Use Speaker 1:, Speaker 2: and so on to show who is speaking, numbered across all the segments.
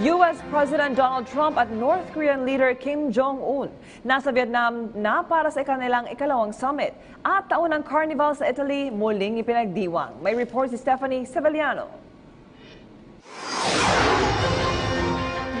Speaker 1: U.S. President Donald Trump at North Korean leader Kim Jong-un nasa Vietnam na para sa kanilang ikalawang summit at taunang carnival sa Italy muling ipinagdiwang. May report si Stephanie Sevillano.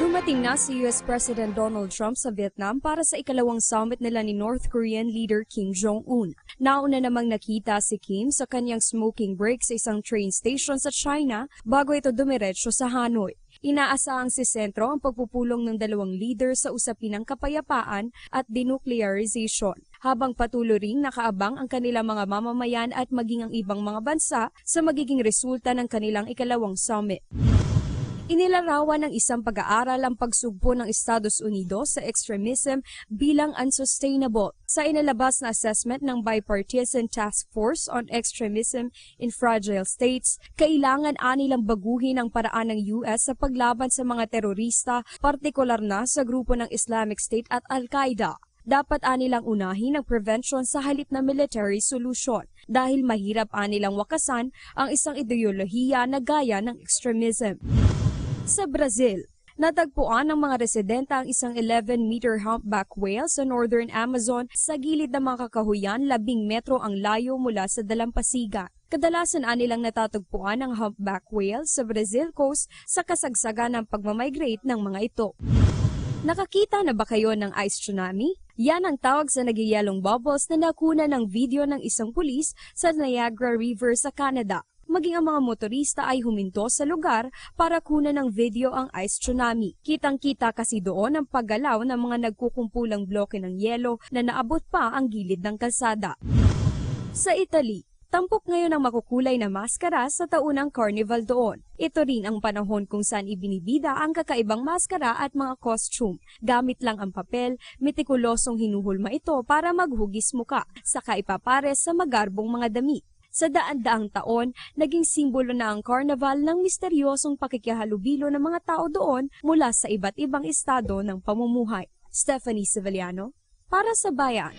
Speaker 2: Dumating na si US President Donald Trump sa Vietnam para sa ikalawang summit nila ni North Korean leader Kim Jong-un. Nauna namang nakita si Kim sa kanyang smoking break sa isang train station sa China bago ito dumiretso sa Hanoi. Inaasahang si sentro ang pagpupulong ng dalawang leader sa usapin ng kapayapaan at denuclearization, habang patuloy ring nakaabang ang kanilang mga mamamayan at maging ang ibang mga bansa sa magiging resulta ng kanilang ikalawang summit. Inilarawan ng isang pag-aaral ang pagsugpo ng Estados Unidos sa extremism bilang unsustainable. Sa inalabas na assessment ng Bipartisan Task Force on Extremism in Fragile States, kailangan anilang baguhin ang paraan ng US sa paglaban sa mga terorista, partikular na sa grupo ng Islamic State at Al-Qaeda dapat anilang unahin ang prevention sa halip na military solution dahil mahirap anilang wakasan ang isang ideolohiya na gaya ng extremism. Sa Brazil, natagpuan ng mga residente ang isang 11-meter humpback whale sa northern Amazon sa gilid ng mga kakahuyan labing metro ang layo mula sa dalampasigan. Kadalasan anilang natatagpuan ang humpback whale sa Brazil coast sa kasagsagan ng pagmamigrate ng mga ito. Nakakita na ba kayo ng ice tsunami? Yan ang tawag sa nagyayalong bubbles na nakuna ng video ng isang pulis sa Niagara River sa Canada maging ang mga motorista ay huminto sa lugar para kunan ng video ang ice tsunami. Kitang-kita kasi doon ang paggalaw ng mga nagkukumpulang bloke ng yelo na naabot pa ang gilid ng kalsada. Sa Italy, Tampok ngayon ang makukulay na maskara sa taunang carnival doon. Ito rin ang panahon kung saan ibinibida ang kakaibang maskara at mga costume. Gamit lang ang papel, metikulosong hinuhulma ito para maghugis muka, saka ipapares sa magarbong mga damit. Sa daan-daang taon, naging simbolo na ang carnival ng misteryosong pakikihalubilo ng mga tao doon mula sa iba't ibang estado ng pamumuhay. Stephanie Sevillano, para sa Bayan.